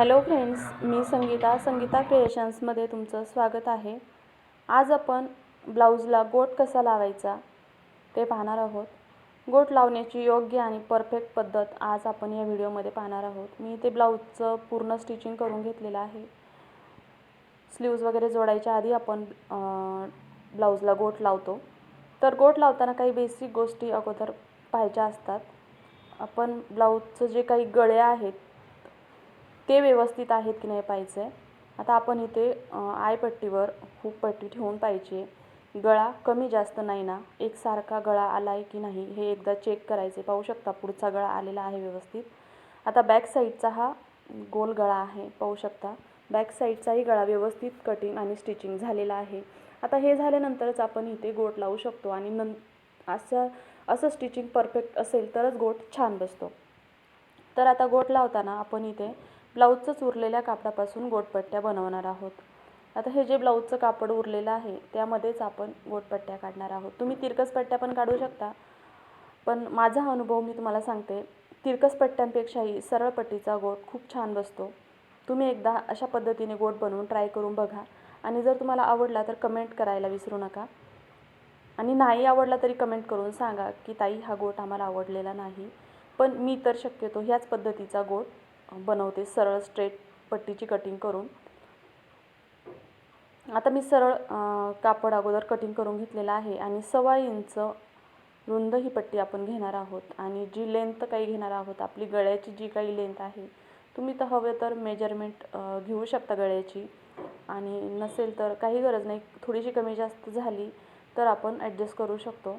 Hello friends मी संगीता संगीता क्रिएशन्समध्ये तुमचं स्वागत आहे. आज आपण ब्लाऊजला गोट कसा लावायचा ते पाहणार आहोत. गोट लावण्याची योग्य आणि परफेक्ट पद्धत आज आपण या व्हिडिओमध्ये पाहणार आहोत. मी ते ब्लाऊजचं पूर्ण स्टिचिंग करून घेतलेलं आहे. स्लीव्ज वगैरे जोडायच्या आधी आपण ब्लाऊजला गोट लावतो. तर गोट लावताना काही बेसिक गोष्टी अगोदर पाहायच्या असतात. आपण ब्लाऊजचं जे काही गळे आहेत ते व्यवस्थित आहेत की नाही पाहिजे आता आपण इथे आयपट्टीवर खूप पट्टी ठेवून पाहिजे. गळा कमी जास्त नाही ना? एकसारखा गळा आला आहे की नाही? हे एकदा चेक करायचे. पाहू शकता पुढचा गळा आलेला आहे व्यवस्थित. आता बॅक साईडचा हा गोल गळा आहे. पाहू शकता. बॅक साईडचाही गळा व्यवस्थित कटिंग आणि स्टिचिंग झालेला आहे. आता हे झाल्यानंतरच आपण इथे गोट लावू शकतो आणि नं असं असं स्टिचिंग परफेक्ट असेल तरच गोट छान बसतो. तर आता गोट लावताना आपण इथे ब्लाऊजचंच उरलेल्या कापडापासून गोटपट्ट्या बनवणार आहोत. आता हे जे ब्लाऊजचं कापड उरलेलं आहे त्यामध्येच आपण गोटपट्ट्या काढणार आहोत. तुम्ही तिरकस पट्ट्या पण काढू शकता. पण माझा अनुभव मी तुम्हाला सांगते तिरकस पट्ट्यांपेक्षाही सरळ पट्टीचा गोट खूप छान बसतो. तुम्ही एकदा अशा पद्धतीने गोट बनवून ट्राय करून बघा. आणि जर तुम्हाला आवडला तर कमेंट करायला विसरू नका. आणि नाही आवडला तरी कमेंट करून सांगा की ताई हा गोट आम्हाला आवडलेला नाही. पण मी तर शक्यतो ह्याच पद्धतीचा गोट बनवते सरळ स्ट्रेट पट्टीची कटिंग करून. आता मी सरळ कापड अगोदर कटिंग करून घेतलेलं आहे आणि सव्वा इंच रुंद ही पट्टी आपण घेणार आहोत आणि जी लेंथ काही घेणार आहोत आपली गळ्याची जी काही लेंथ आहे तुम्ही तर हवे तर मेजरमेंट घेऊ शकता गळ्याची. आणि नसेल तर काही गरज नाही थोडीशी कमी जास्त झाली तर आपण ॲडजस्ट करू शकतो.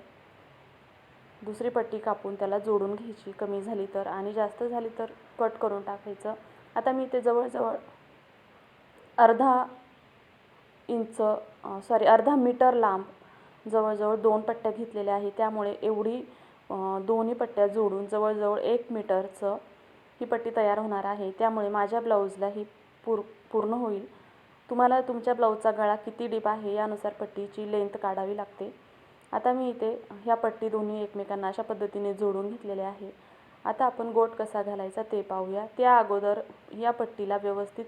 दुसरी पट्टी कापून त्याला जोडून घ्यायची. कमी झाली तर आणि जास्त झाली तर कट करून टाकायचं. आता मी ते जवळजवळ अर्धा इंच सॉरी अर्धा मीटर लांब जवळजवळ दोन पट्ट्या घेतलेल्या आहे त्यामुळे एवढी दोन्ही पट्ट्या जोडून जवळजवळ एक मीटरचं ही पट्टी तयार होणार आहे. त्यामुळे माझ्या ब्लाऊजला ही पूर पूर्ण होईल. तुम्हाला तुमच्या ब्लाऊजचा गळा किती डीप आहे यानुसार पट्टीची लेंथ काढावी लागते. आता मी इथे ह्या पट्टी दोन्ही एकमेकांना अशा पद्धतीने जोडून घेतलेल्या आहे. आता आपण गोट कसा घालायचा ते पाहूया. त्या अगोदर या पट्टीला व्यवस्थित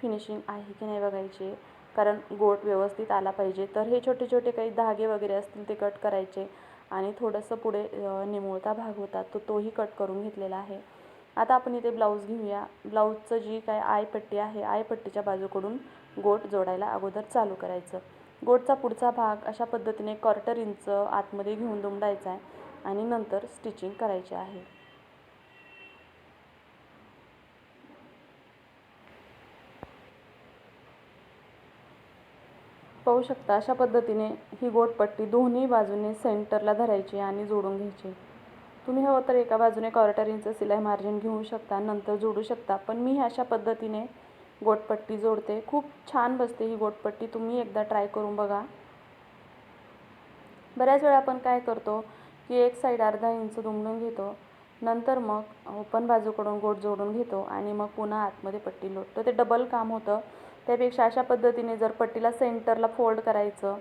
फिनिशिंग आहे की नाही बघायचे. कारण गोट व्यवस्थित आला पाहिजे. तर हे छोटे छोटे काही धागे वगैरे असतील ते कट करायचे आणि थोडंसं पुढे निमुळता भाग होता तो तोही कट करून घेतलेला आहे. आता आपण इथे ब्लाऊज घेऊया. ब्लाऊजचं जी काय आयपट्टी आहे आयपट्टीच्या बाजूकडून गोट जोडायला अगोदर चालू करायचं. गोटचा पुढचा भाग अशा पद्धतीने क्वार्टर इंच आतमध्ये घेऊन दुमडायचा आहे आणि नंतर स्टिचिंग करायची आहे. पाहू शकता अशा पद्धतीने ही गोटपट्टी दोन्ही बाजूने सेंटरला धरायची आणि जोडून घ्यायची. तुम्ही हवं तर एका बाजूने क्वार्टर इंच सिलाई मार्जिन घेऊ शकता नंतर जोडू शकता पण मी अशा पद्धतीने गोटपट्टी जोडते. खूप छान बसते ही गोटपट्टी. तुम्ही एकदा ट्राय करून बघा. बऱ्याच वेळा आपण काय करतो की एक साईड अर्धा इंच दुमडून घेतो. नंतर मग ओपन बाजूकडून गोट जोडून घेतो आणि मग पुन्हा आतमध्ये पट्टी लोटतो. ते डबल काम होतं. त्यापेक्षा अशा पद्धतीने जर पट्टीला सेंटरला फोल्ड करायचं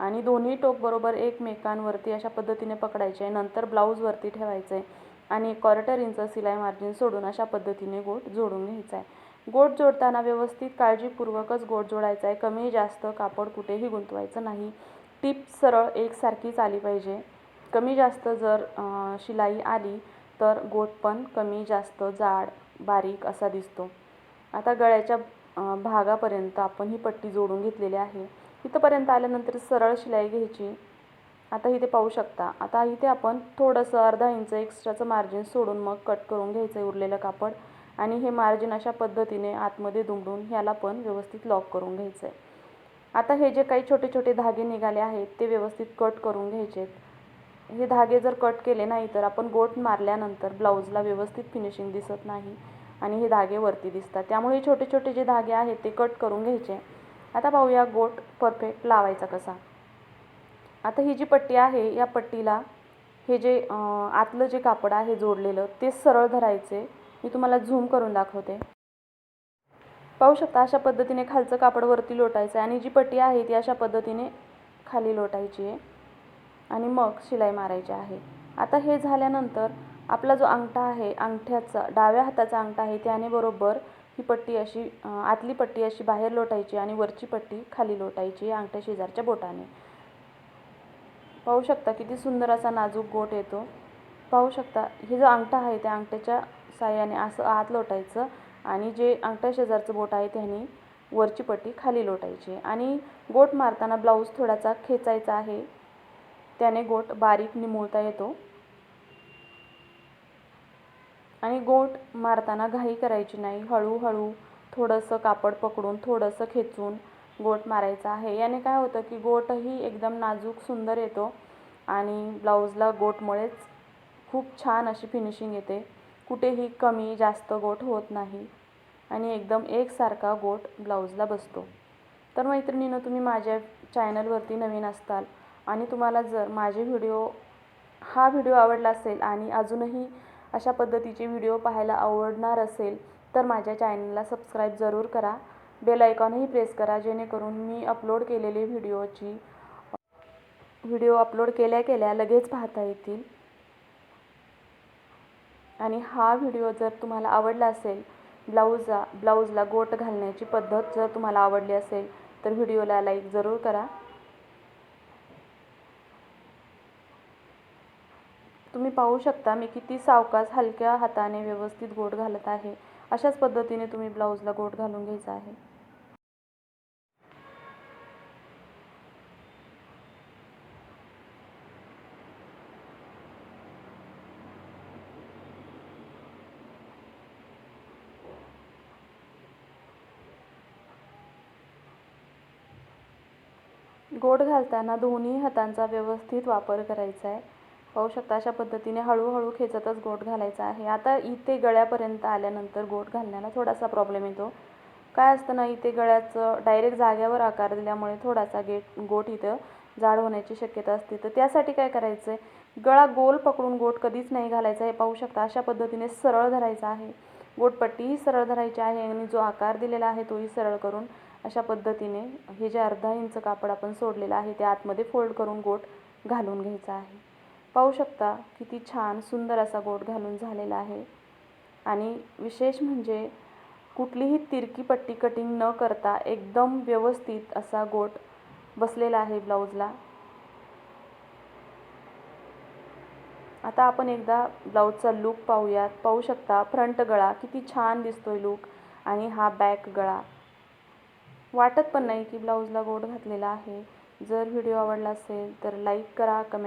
आणि दोन्ही टोक बरोबर एकमेकांवरती अशा पद्धतीने पकडायचे नंतर ब्लाऊजवरती ठेवायचं आहे आणि क्वार्टर इंच सिलाई मार्जिन सोडून अशा पद्धतीने गोट जोडून घ्यायचा आहे. गोट जोडताना व्यवस्थित काळजीपूर्वकच गोट जोडायचा आहे कमी जास्त कापड कुठेही गुंतवायचं नाही. टीप सरळ एकसारखीच आली पाहिजे. कमी जास्त जर शिलाई आली तर गोट पण कमी जास्त जाड बारीक असा दिसतो. आता गळ्याच्या भागापर्यंत आपण ही पट्टी जोडून घेतलेली आहे. इथंपर्यंत आल्यानंतर सरळ शिलाई घ्यायची. आता इथे पाहू शकता. आता इथे आपण थोडंसं अर्धा इंच एक्स्ट्राचं मार्जिन सोडून मग कट करून घ्यायचं आहे उरलेलं कापड. आणि हे मार्जिन अशा पद्धतीने आतमध्ये दुमडून ह्याला पण व्यवस्थित लॉक करून घ्यायचं आहे आता हे जे काही छोटे छोटे धागे निघाले आहेत ते व्यवस्थित कट करून घ्यायचे हे धागे जर कट केले नाही तर आपण गोट मारल्यानंतर ब्लाऊजला व्यवस्थित फिनिशिंग दिसत नाही आणि हे धागे वरती दिसतात. त्यामुळे छोटे छोटे जे धागे आहेत ते कट करून घ्यायचे. आता पाहूया गोट परफेक्ट लावायचा कसा. आता ही जी पट्टी आहे या पट्टीला हे जे आतलं जे कापड आहे जोडलेलं ते सरळ धरायचे. मी तुम्हाला झूम करून दाखवते. पाहू शकता अशा पद्धतीने खालचं कापड वरती लोटायचं आहे आणि जी पट्टी आहे ती अशा पद्धतीने खाली लोटायची आहे आणि मग शिलाई मारायची आहे. आता हे झाल्यानंतर आपला जो अंगठा आहे अंगठ्याचा डाव्या हाताचा अंगठा आहे त्याने बरोबर ही पट्टी अशी आतली पट्टी अशी बाहेर लोटायची आणि वरची पट्टी खाली लोटायची अंगठ्या शेजारच्या बोटाने. पाहू शकता किती सुंदर असा नाजूक गोट येतो. पाहू शकता हे जो अंगठा आहे त्या अंगठ्याच्या साह्याने असं आत लोटायचं आणि जे अंगठ्या शेजारचं बोट आहे त्याने वरची पट्टी खाली लोटायची आणि गोट मारताना ब्लाऊज थोडासा खेचायचा आहे. त्याने गोट बारीक निमुळता येतो. आणि गोट मारताना घाई करायची नाही. हळूहळू थोडंसं कापड पकडून थोडंसं खेचून गोट मारायचा आहे. याने काय होतं की गोटही एकदम नाजूक सुंदर येतो आणि ब्लाऊजला गोटमुळेच खूप छान अशी फिनिशिंग येते. कुठेही कमी जास्त गोट होत नाही. आणि एकदम एकसारखा गोट ब्लाऊजला बसतो. तर मैत्रिणीनं तुम्ही माझ्या चॅनलवरती नवीन असताल आणि तुम्हाला जर माझे व्हिडिओ हा व्हिडिओ आवडला असेल आणि अजूनही अशा पद्धतीचे व्हिडिओ पाहायला आवडणार असेल तर माझ्या चॅनलला सबस्क्राईब जरूर करा. बेल आयकॉनही प्रेस करा जेणेकरून मी अपलोड केलेले व्हिडिओची व्हिडिओ अपलोड केल्या केल्या लगेच पाहता येतील. आणि हा व्हिडिओ जर तुम्हाला आवडला असेल ब्लाऊजा ब्लाऊजला गोट घालण्याची पद्धत जर तुम्हाला आवडली असेल तर व्हिडिओला लाईक जरूर करा. तुम्ही पाहू शकता मी किती सावकाश हलक्या हाताने व्यवस्थित गोट घालत आहे. अशाच पद्धतीने तुम्ही ब्लाऊजला गोट घालून घ्यायचा आहे. गोड घालताना दोन्ही हातांचा व्यवस्थित वापर करायचा आहे. पाहू शकता अशा पद्धतीने हळूहळू खेचतच गोट घालायचा आहे. आता इथे गळ्यापर्यंत आल्यानंतर गोट घालण्याला थोडासा प्रॉब्लेम येतो. काय असतं ना इथे गळ्याचं डायरेक्ट जाग्यावर आकार दिल्यामुळे थोडासा गेट गोट इथं जाड होण्याची शक्यता असते. तर त्यासाठी काय करायचं आहे गळा गोल पकडून गोट कधीच नाही घालायचा. हे पाहू शकता अशा पद्धतीने सरळ धरायचा आहे. गोटपट्टीही सरळ धरायची आहे आणि जो आकार दिलेला आहे तोही सरळ करून अशा पद्धतीने हे जे अर्धा इंच कापड आपण सोडलेलं आहे ते आतमध्ये फोल्ड करून गोट घालून घ्यायचा आहे. पाहू शकता किती छान सुंदर असा गोट घालून झालेला आहे. आणि विशेष म्हणजे कुठलीही तिरकी पट्टी कटिंग न करता एकदम व्यवस्थित असा गोट बसलेला आहे ब्लाऊजला. आता आपण एकदा ब्लाऊजचा लूक पाहूयात. पाहू शकता फ्रंट गळा किती छान दिसतोय लूक आणि हा बॅक गळा. वाटत पण नाही की ब्लाऊजला गोड घातलेला आहे. जर व्हिडिओ आवडला असेल तर लाईक करा कमेंट